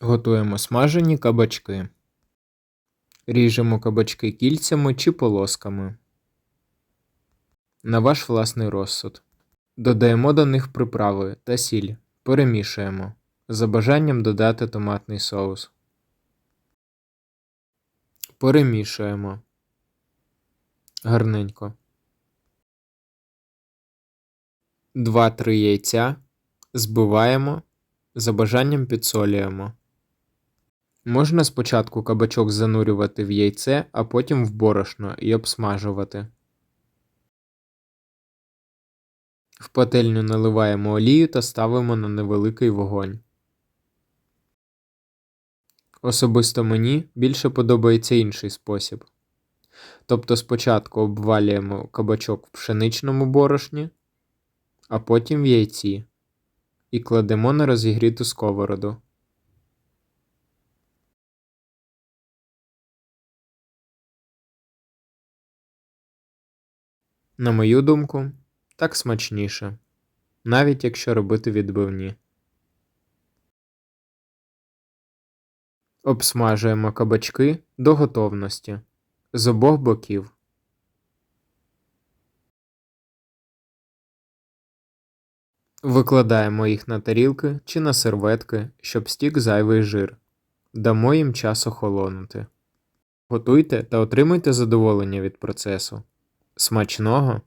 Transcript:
Готуємо смажені кабачки. Ріжемо кабачки кільцями чи полосками. На ваш власний розсуд. Додаємо до них приправи та сіль. Перемішуємо. За бажанням додати томатний соус. Перемішуємо. Гарненько. 2-3 яйця. Збиваємо. За бажанням підсолюємо. Можна спочатку кабачок занурювати в яйце, а потім в борошно і обсмажувати. В пательню наливаємо олію та ставимо на невеликий вогонь. Особисто мені більше подобається інший спосіб. Тобто спочатку обвалюємо кабачок в пшеничному борошні, а потім в яйці і кладемо на розігріту сковороду. На мою думку, так смачніше, навіть якщо робити відбивні. Обсмажуємо кабачки до готовності з обох боків. Викладаємо їх на тарілки чи на серветки, щоб стік зайвий жир. Дамо їм час охолонути. Готуйте та отримуйте задоволення від процесу. Смачного!